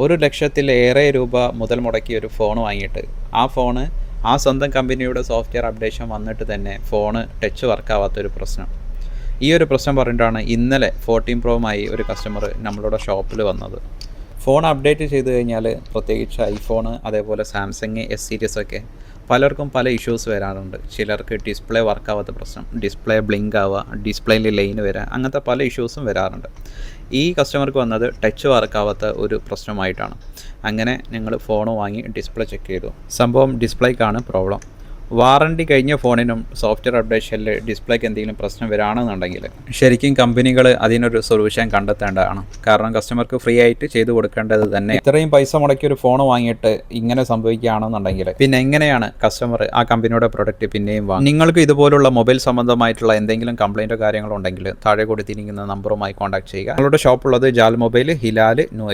ഒരു ലക്ഷത്തിലേറെ രൂപ മുതൽ മുടക്കി ഒരു ഫോൺ വാങ്ങിയിട്ട് ആ ഫോണ് ആ സ്വന്തം കമ്പനിയുടെ സോഫ്റ്റ്വെയർ അപ്ഡേഷൻ വന്നിട്ട് തന്നെ ഫോണ് ടച്ച് വർക്കാവാത്തൊരു പ്രശ്നം. ഈ ഒരു പ്രശ്നം പറഞ്ഞിട്ടാണ് ഇന്നലെ ഫോർട്ടീൻ പ്രോമായി ഒരു കസ്റ്റമർ നമ്മളുടെ ഷോപ്പിൽ വന്നത്. ഫോൺ അപ്ഡേറ്റ് ചെയ്ത് കഴിഞ്ഞാൽ പ്രത്യേകിച്ച് ഐഫോൺ അതേപോലെ സാംസങ് എസ് സീരീസ് ഒക്കെ പലർക്കും പല ഇഷ്യൂസ് വരാറുണ്ട്. ചിലർക്ക് ഡിസ്പ്ലേ വർക്കാവാത്ത പ്രശ്നം ഡിസ്പ്ലേ ബ്ലിങ്ക് ആവുക ഡിസ്പ്ലേയിൽ ലൈൻ വരിക അങ്ങനത്തെ പല ഇഷ്യൂസും വരാറുണ്ട്. ഈ കസ്റ്റമർക്ക് വന്നത് ടച്ച് വർക്കാവാത്ത ഒരു പ്രശ്നമായിട്ടാണ്. അങ്ങനെ ഞങ്ങൾ ഫോൺ വാങ്ങി ഡിസ്പ്ലേ ചെക്ക് ചെയ്തു. സംഭവം ഡിസ്പ്ലേക്കാണ് പ്രോബ്ലം വാറണ്ടി കഴിഞ്ഞ ഫോണിനും സോഫ്റ്റ്വെയർ അപ്ഡേഷനിൽ ഡിസ്പ്ലേക്ക് എന്തെങ്കിലും പ്രശ്നം വരാണെന്നുണ്ടെങ്കിൽ ശരിക്കും കമ്പനികൾ അതിനൊരു സൊല്യൂഷൻ കണ്ടെത്തേണ്ടതാണ്. കാരണം കസ്റ്റമർക്ക് ഫ്രീ ആയിട്ട് ചെയ്തു കൊടുക്കേണ്ടത് തന്നെ. ഇത്രയും പൈസ മുടക്കി ഒരു ഫോൺ വാങ്ങിയിട്ട് ഇങ്ങനെ സംഭവിക്കുകയാണെന്നുണ്ടെങ്കിൽ പിന്നെ എങ്ങനെയാണ് കസ്റ്റമർ ആ കമ്പനിയുടെ പ്രൊഡക്റ്റ് പിന്നെയും വാങ്ങും നിങ്ങൾക്ക് ഇതുപോലുള്ള മൊബൈൽ സംബന്ധമായിട്ടുള്ള എന്തെങ്കിലും കംപ്ലൈന്റോ കാര്യങ്ങളോ ഉണ്ടെങ്കിൽ താഴെ കൊടുത്തിരിക്കുന്ന നമ്പറുമായി കോൺടാക്ട് ചെയ്യുക. നിങ്ങളുടെ ഷോപ്പുള്ളത് ജാൽ മൊബൈൽ ഹിലാൽ ന്യൂ